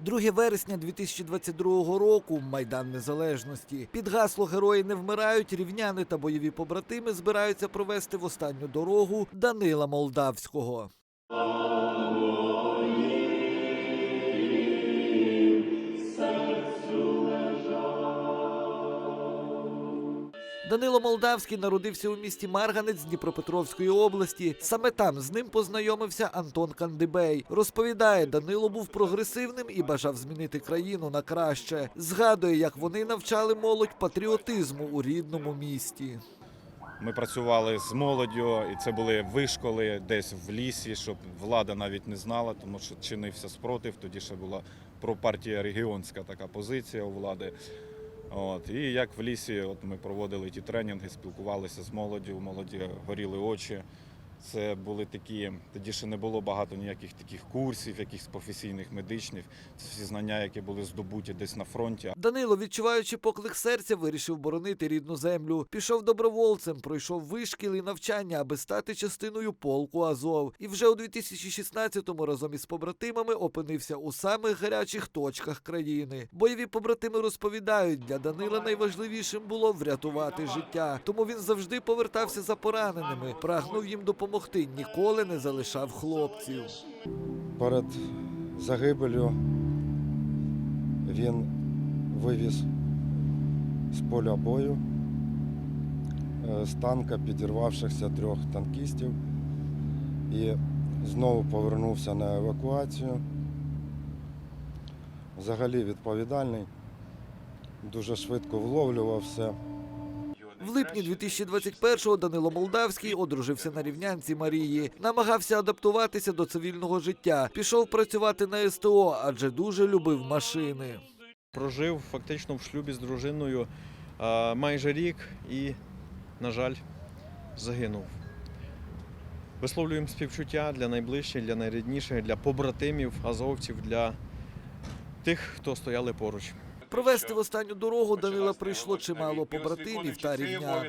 2 вересня 2022 року Майдан Незалежності. Під гасло Герої не вмирають. Рівняни та бойові побратими збираються провести в останню дорогу Данила Молдавського. Данило Молдавський народився у місті Марганець Дніпропетровської області. Саме там з ним познайомився Антон Кандибей. Розповідає, Данило був прогресивним і бажав змінити країну на краще. Згадує, як вони навчали молодь патріотизму у рідному місті. Ми працювали з молоддю, і це були вишколи десь в лісі, щоб влада навіть не знала, тому що чинився спротив. Тоді ще була пропартія регіонська така позиція у влади. От. І як в лісі, от ми проводили ті тренінги, спілкувалися з молоддю, молоді горіли очі. Це були такі, тоді ще не було багато ніяких таких курсів, якихось професійних медичних. Це всі знання, які були здобуті десь на фронті. Данило, відчуваючи поклик серця, вирішив боронити рідну землю. Пішов добровольцем, пройшов вишкіл і навчання, аби стати частиною полку Азов. І вже у 2016-му разом із побратимами опинився у самих гарячих точках країни. Бойові побратими розповідають, для Данила найважливішим було врятувати життя. Тому він завжди повертався за пораненими, прагнув їм допомогти, ніколи не залишав хлопців. Перед загибелю він вивіз з поля бою е, з танка підірвавшихся трьох танкістів і знову повернувся на евакуацію. Взагалі відповідальний, дуже швидко вловлював все. В липні 2021-го Данило Молдавський одружився на рівнянці Марії, намагався адаптуватися до цивільного життя. Пішов працювати на СТО, адже дуже любив машини. Прожив фактично в шлюбі з дружиною майже рік і, на жаль, загинув. Висловлюємо співчуття для найближчих, для найрідніших, для побратимів, азовців, для тих, хто стояли поруч. Провести в останню дорогу Данила прийшло чимало побратимів та рівнян.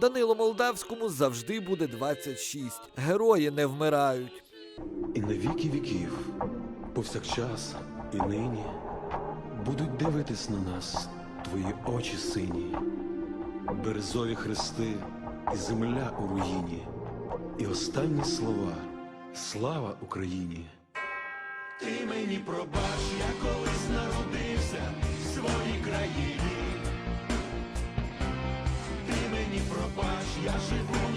Данило Молдавському завжди буде 26. Герої не вмирають. І на віки віків, повсякчас і нині будуть дивитись на нас твої очі сині, березові хрести і земля у руїні, і останні слова Слава Україні! Ти мені пробач, я колись народився в своїй країні. Ти мені пробач, я живу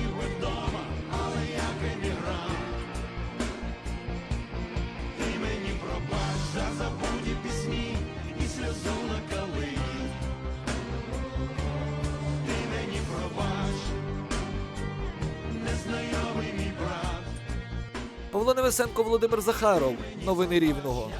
мій Невесенко, Володимир Захаров. Новини Рівного.